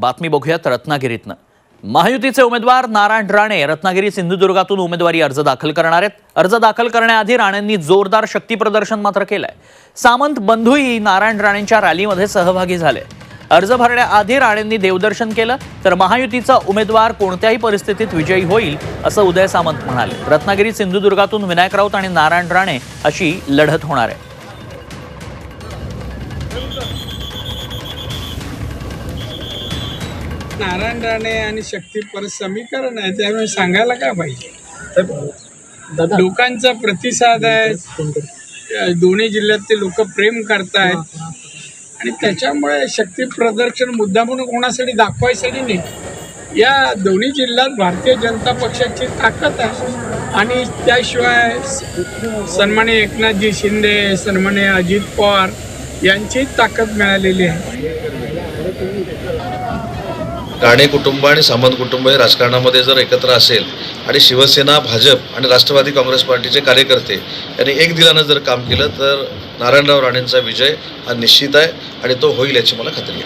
बातमी बघूयात रत्नागिरीतनं. महायुतीचे उमेदवार नारायण राणे रत्नागिरी सिंधुदुर्गातून उमेदवारी अर्ज दाखल करणार आहेत. अर्ज दाखल करण्याआधी राणेंनी जोरदार शक्ती प्रदर्शन मात्र केलंय. सामंत बंधूही नारायण राणेंच्या रॅलीमध्ये सहभागी झाले. अर्ज भरण्याआधी राणेंनी देवदर्शन केलं तर महायुतीचा उमेदवार कोणत्याही परिस्थितीत विजयी होईल असं उदय सामंत म्हणाले. रत्नागिरी सिंधुदुर्गातून विनायक राऊत आणि नारायण राणे अशी लढत होणार आहे. नारायण राणे आणि शक्ती परत समीकरण आहे त्यामुळे सांगायला काय पाहिजे? लोकांचा प्रतिसाद आहे. दोन्ही जिल्ह्यातले लोक प्रेम करतायत. आणि त्याच्यामुळे शक्ती प्रदर्शन मुद्दा म्हणून कोणासाठी दाखवायसाठी नाही. या दोन्ही जिल्ह्यात भारतीय जनता पक्षाची ताकद आहे. आणि त्याशिवाय स- सन्माननीय एकनाथजी शिंदे सन्माननीय अजित पवार यांची ताकद मिळालेली आहे. राणे कुटुंब आणि सामंत कुटुंब हे राजकारणामध्ये जर एकत्र असेल आणि शिवसेना भाजप आणि राष्ट्रवादी काँग्रेस पार्टीचे कार्यकर्ते यांनी एक दिलानं जर काम केलं तर नारायणराव राणेंचा विजय हा निश्चित आहे आणि तो होईल याची मला खात्री आहे.